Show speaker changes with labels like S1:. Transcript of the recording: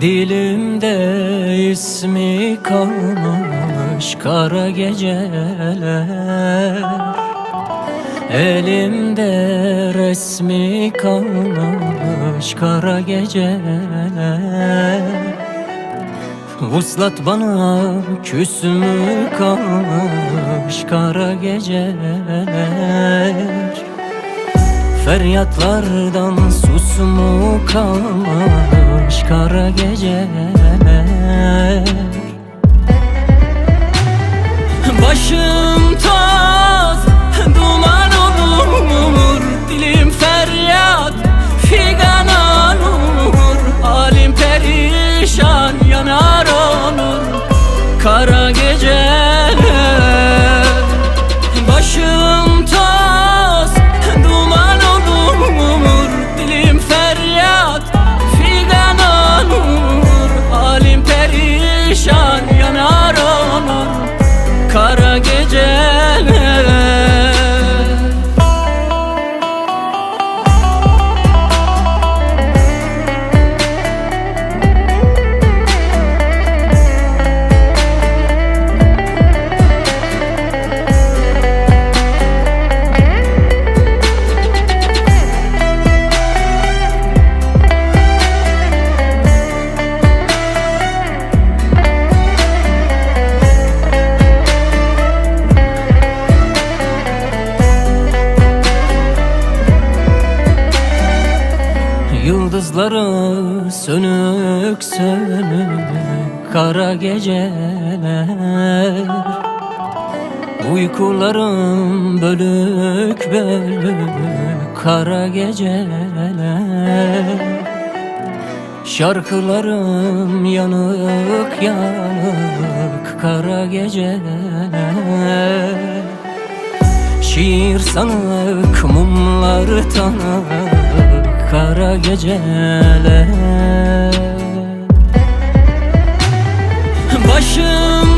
S1: Dilimde ismi kalmamış kara geceler. Elimde resmi kalmamış kara geceler. Vuslat bana küs mü kalmış kara geceler Feryatlardan sus mu kalmış kara geceler. Başım toz, duman olur Dilim feryat, figan olur Halim perişan, yanar olur Kara geceler Yıldızları sönük sönük kara geceler. Uykularım bölük bölük kara geceler. Şarkılarım yanık yanık kara geceler. Şiir sanık mumlar tanık kara geceler. Başım